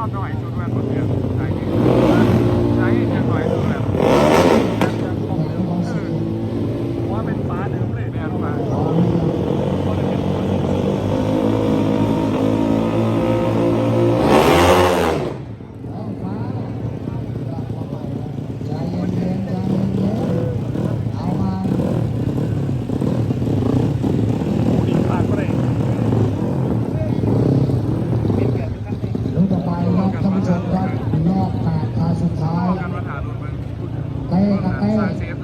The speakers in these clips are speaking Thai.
なとは一応どうやったって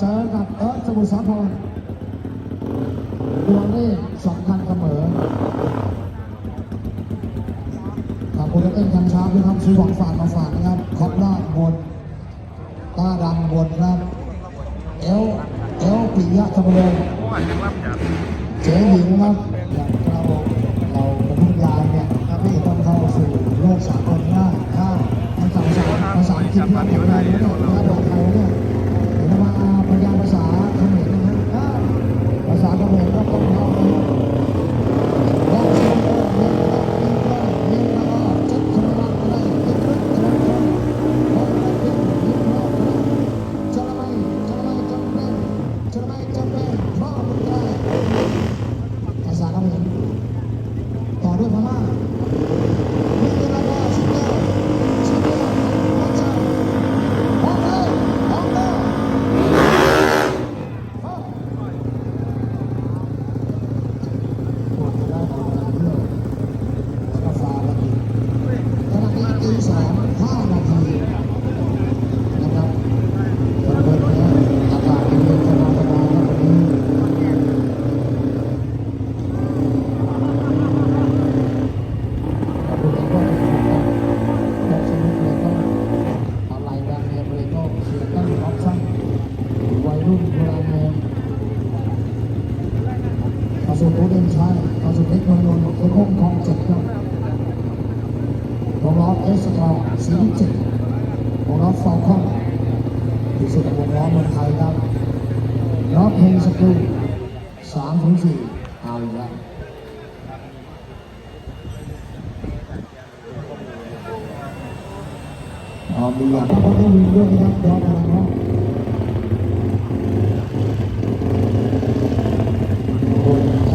เจอกับเอิร์ธสมุทรสาครดวงเลขสองพันเสมอขอบคุเอ็นทางเช้าด้วยครัซื้อของฝากมาฝากนะครับคอปล่าบนตาดับนครับ เอล เอลปิยะธรรมรงเจ๊หญิงครับ สุดผู้เดินชัยปรสุดเล็กนนนคนอุ้มกองเจ็ดครับวงล้อเอสตอสีเจ็ดวงล้อฟาวคอนที่สุดวงล้อเมืองไทยครับล้อเพลงสกูสามถึงสี่เอาอีกแล้วอ๋อมีอยากก็ต้องมีเรื่อนะครับย้อมาเนะคน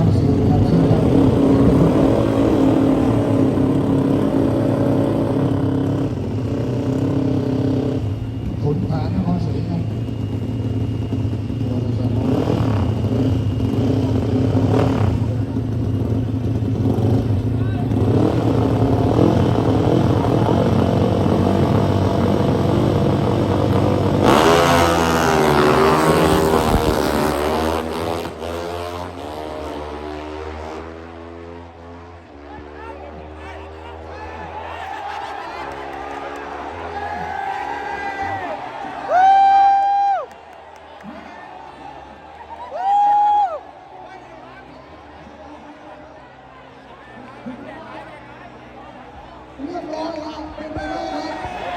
啊，那 có sự. เรียบร้อยครับเป็นไปได้ครับ